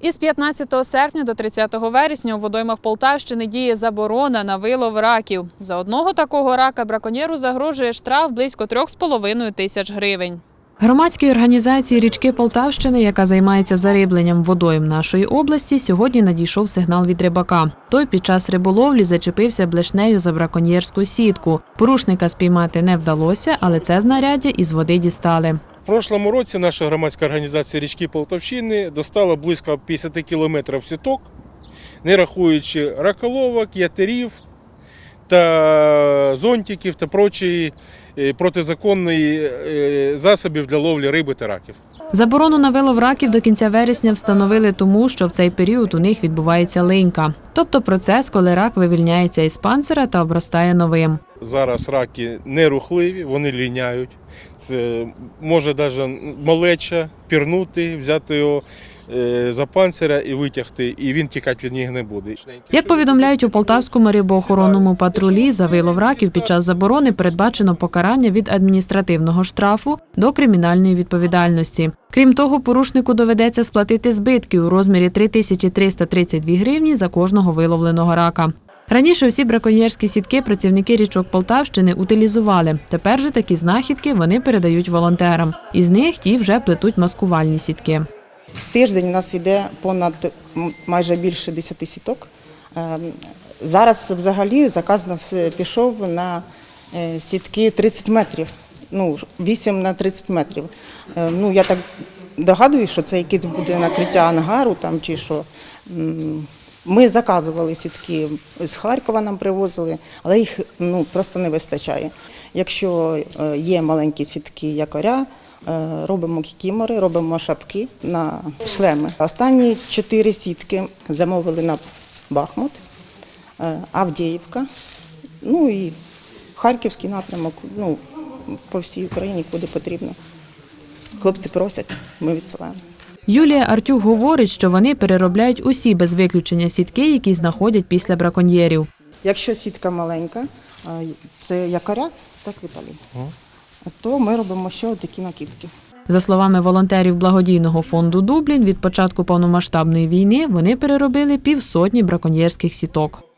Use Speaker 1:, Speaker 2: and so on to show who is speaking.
Speaker 1: Із 15 серпня до 30 вересня у водоймах Полтавщини діє заборона на вилов раків. За одного такого рака браконьєру загрожує штраф близько 3,5 тисяч гривень. Громадській організації річки Полтавщини, яка займається зарибленням водойм нашої області, сьогодні надійшов сигнал від рибака. Той під час риболовлі зачепився блешнею за браконьєрську сітку. Порушника спіймати не вдалося, але це знаряддя із води дістали.
Speaker 2: В прошлому році наша громадська організація річки Полтавщини достала близько 50 кілометрів сіток, не рахуючи раколовок, ятерів та зонтиків та прочої е, протизаконної е, засобів для ловлі риби та раків.
Speaker 1: Заборону на вилов раків до кінця вересня встановили тому, що в цей період у них відбувається линька, тобто процес, коли рак вивільняється із панцира та обростає новим.
Speaker 2: Зараз раки нерухливі, вони ліняють. Це може навіть малеча пірнути, взяти його е, за панциря і витягти, і він тікати від них не буде.
Speaker 1: Як повідомляють у Полтавському рибоохоронному патрулі, за вилов раків під час заборони передбачено покарання від адміністративного штрафу до кримінальної відповідальності. Крім того, порушнику доведеться сплатити збитки у розмірі 3332 гривні за кожного виловленого рака. Раніше всі браконьєрські сітки працівники річок Полтавщини утилізували. Тепер же такі знахідки вони передають волонтерам. Із них ті вже плетуть маскувальні сітки.
Speaker 3: В тиждень у нас йде понад майже більше 10 сіток. Ем, Зараз взагалі заказ нас е, пішов на е, сітки 30 метрів, ну 8 на 30 метрів. Е, Ну я так догадуюсь, що це якесь буде накриття ангару там чи що. Ми заказували сітки з Харкова, нам привозили, але їх ну просто не вистачає. Якщо е, є маленькі сітки якоря, Е, Робимо кікімори, робимо шапки на шлеми. Останні чотири сітки замовили на Бахмут, е, Авдіївка, ну і Харківський напрямок, ну, по всій Україні, куди потрібно. Хлопці просять, ми відсилаємо.
Speaker 1: Юлія Артюк говорить, що вони переробляють усі без виключення сітки, які знаходять після браконьєрів.
Speaker 3: Якщо сітка маленька, це якоря, так Віталій, то ми робимо ще такі накидки.
Speaker 1: За словами волонтерів благодійного фонду Дублін, від початку повномасштабної війни вони переробили півсотні браконьєрських сіток.